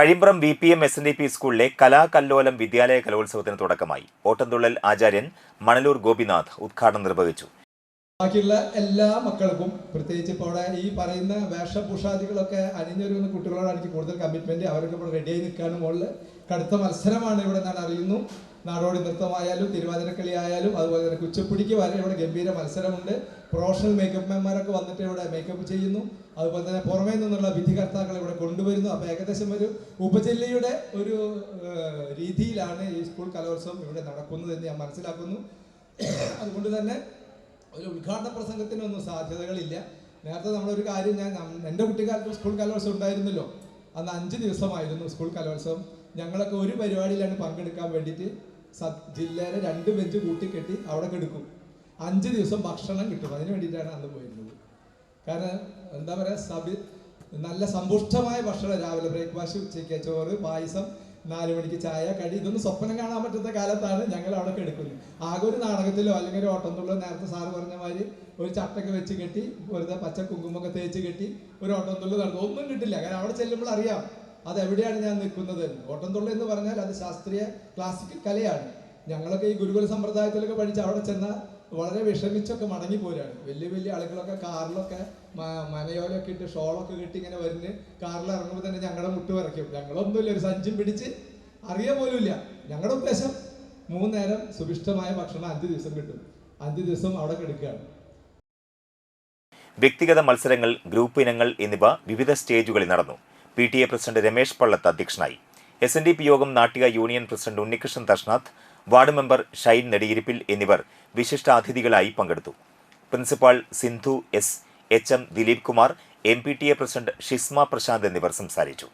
Kazhimbram V P M S N D P സ്കൂളിലെ കലാകല്ലോലം വിദ്യാലയ കലോത്സവത്തിന് തുടക്കമായി. ഓട്ടംതുള്ളൽ ആചാര്യൻ മണലൂർ ഗോപിനാഥ് ഉദ്ഘാടനം നിർവഹിച്ചു. ബാക്കിയുള്ള എല്ലാ മക്കൾക്കും പ്രത്യേകിച്ച് ഇപ്പോൾ അവിടെ ഈ പറയുന്ന വേഷഭൂഷാദികളൊക്കെ അണിഞ്ഞൊരുങ്ങുന്ന കുട്ടികളോടാണ് എനിക്ക് കൂടുതൽ കമ്മിറ്റ്മെന്റ് അവരൊക്കെ ഇപ്പോൾ റെഡിയായി നിൽക്കാനും മുകളിൽ കടുത്ത മത്സരമാണ് ഇവിടെ ഞാൻ അറിയുന്നു. നാടോടി നൃത്തമായാലും തിരുവാതിരക്കളി ആയാലും അതുപോലെ തന്നെ കുച്ചപ്പുടിക്ക് വരെ ഇവിടെ ഗംഭീര മത്സരമുണ്ട്. പ്രൊഫഷണൽ മേക്കപ്പ് മാൻമാരൊക്കെ വന്നിട്ട് ഇവിടെ മേക്കപ്പ് ചെയ്യുന്നു. അതുപോലെ തന്നെ പുറമേ നിന്നുള്ള വിധികർത്താക്കൾ ഇവിടെ കൊണ്ടുവരുന്നു. അപ്പോൾ ഏകദേശം ഒരു ഉപജില്ലയുടെ ഒരു രീതിയിലാണ് ഈ സ്കൂൾ കലോത്സവം ഇവിടെ നടക്കുന്നത് എന്ന് ഞാൻ മനസ്സിലാക്കുന്നു. അതുകൊണ്ട് തന്നെ ഒരു ഉദ്ഘാടന പ്രസംഗത്തിനൊന്നും സാധ്യതകളില്ല. നേരത്തെ നമ്മളൊരു കാര്യം ഞാൻ എന്റെ കുട്ടിക്കാലത്ത് സ്കൂൾ കലോത്സവം ഉണ്ടായിരുന്നല്ലോ. അന്ന് അഞ്ച് ദിവസമായിരുന്നു സ്കൂൾ കലോത്സവം. ഞങ്ങളൊക്കെ ഒരു പരിപാടിയിലാണ് പങ്കെടുക്കാൻ വേണ്ടിയിട്ട്. ജില്ലയിലെ രണ്ട് ബെഞ്ച് കൂട്ടിക്കെട്ടി അവിടെ കെടുക്കും അഞ്ച് ദിവസം ഭക്ഷണം കിട്ടും. അതിന് വേണ്ടിയിട്ടാണ് അന്ന് പോയിരുന്നത്. കാരണം എന്താ പറയുക സബി നല്ല സമ്പുഷ്ടമായ ഭക്ഷണം. രാവിലെ ബ്രേക്ക്ഫാസ്റ്റ് ഉച്ചയ്ക്ക് ചോറ് പായസം നാല് മണിക്ക് ചായ കടി. ഇതൊന്നും സ്വപ്നം കാണാൻ പറ്റുന്ന കാലത്താണ് ഞങ്ങൾ അവിടെ കെടുക്കുന്നത് ആകെ ഒരു നാടകത്തിലോ അല്ലെങ്കിൽ ഒരു ഓട്ടംതുള്ളോ നേരത്തെ സാറ് പറഞ്ഞ മാതിരി ഒരു ചട്ടൊക്കെ വെച്ച് കെട്ടി വെറുതെ പച്ച കുങ്കുമൊക്കെ തേച്ച് കെട്ടി ഒരു ഓട്ടംതുള്ളൽ നടക്കും ഒന്നും കിട്ടില്ല. കാരണം അവിടെ ചെല്ലുമ്പോൾ അറിയാം. അത് എവിടെയാണ് ഞാൻ നിൽക്കുന്നത്. ഓട്ടംതുള്ളൽ എന്ന് പറഞ്ഞാൽ അത് ശാസ്ത്രീയ ക്ലാസിക്കൽ കലയാണ്. ഞങ്ങളൊക്കെ ഈ ഗുരുകുല സമ്പ്രദായത്തിലൊക്കെ പഠിച്ച് അവിടെ ചെന്നാൽ വളരെ വിഷമിച്ചൊക്കെ മടങ്ങി പോരാണ്. വലിയ വലിയ ആളുകളൊക്കെ കാറിലൊക്കെ മനയോലൊക്കെ ഇട്ട് ഷോളൊക്കെ കെട്ടി ഇങ്ങനെ വരുന്ന് കാറിൽ ഇറങ്ങുമ്പോൾ തന്നെ ഞങ്ങളുടെ മുട്ട് വരയ്ക്കും. ഞങ്ങളൊന്നുമില്ല ഒരു സഞ്ചും പിടിച്ച് അറിയാൻ പോലുമില്ല. ഞങ്ങളുടെ ഉദ്ദേശം മൂന്നേരം സുഭിഷ്ടമായ ഭക്ഷണം അഞ്ച് ദിവസം കിട്ടും. അഞ്ച് ദിവസം അവിടെ കിടക്കുകയാണ്. വ്യക്തിഗത മത്സരങ്ങൾ ഗ്രൂപ്പ് ഇനങ്ങൾ എന്നിവ വിവിധ സ്റ്റേജുകളിൽ നടന്നു. P T A president Ramesh Pallath അധ്യക്ഷനായി. S N D P Yogam Nattika union president Unnikrishnan Thashnath ward member Shine Nediyirippil എന്നിവർ വിശിഷ്ടാതിഥികളായി പങ്കെടുത്തു. Principal Sindhu S H M Dileep Kumar M P T A president Shisma Prashanth എന്നിവർ സംസാരിച്ചു.